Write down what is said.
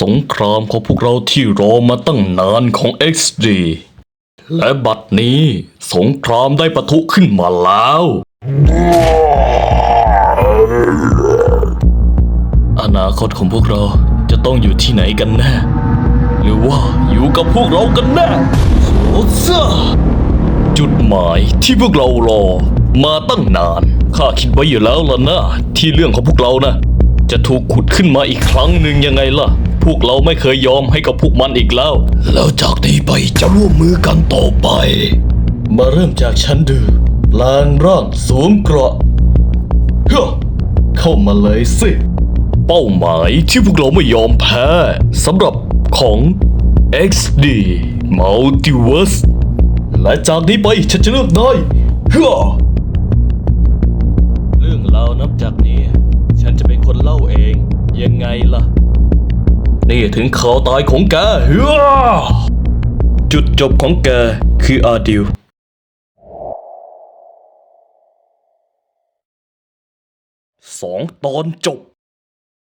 สงครามของพวกเราที่รอมาตั้งนานของ XD และบัดนี้สงครามได้ปะทุขึ้นมาแล้ว อนาคตของพวกเราจะต้องอยู่ที่ไหนกันแน่ หรือว่าอยู่กับพวกเรากันแน่โอ้ซ่าจุดหมายที่พวกเรารอ มาตั้งนาน ข้าคิดไว้อยู่แล้วล่ะนะที่เรื่องของพวกเรานะ จะถูกขุดขึ้นมาอีกครั้งหนึ่งยังไงล่ะ วกเราไม่เคยยอมให้กับพวกมันอีกแล้ว แล้วจากนี้ไปจะร่วมมือกันต่อไป มาเริ่มจากชั้นดือลางร่างสวมเกราะเฮ้อเข้ามาเลยสิ เป้าหมายที่พวกเราไม่ยอมแพ้สำหรับของ XD Multiverse และจากนี้ไปฉันจะเลือกนายเฮ้อเรื่องราวนับจากนี้ ฉันจะเป็นคนเล่าเอง ยังไงล่ะ นี่ถึงข่าวตายของแกจุดจบของแกคืออาดิวสองตอนจบ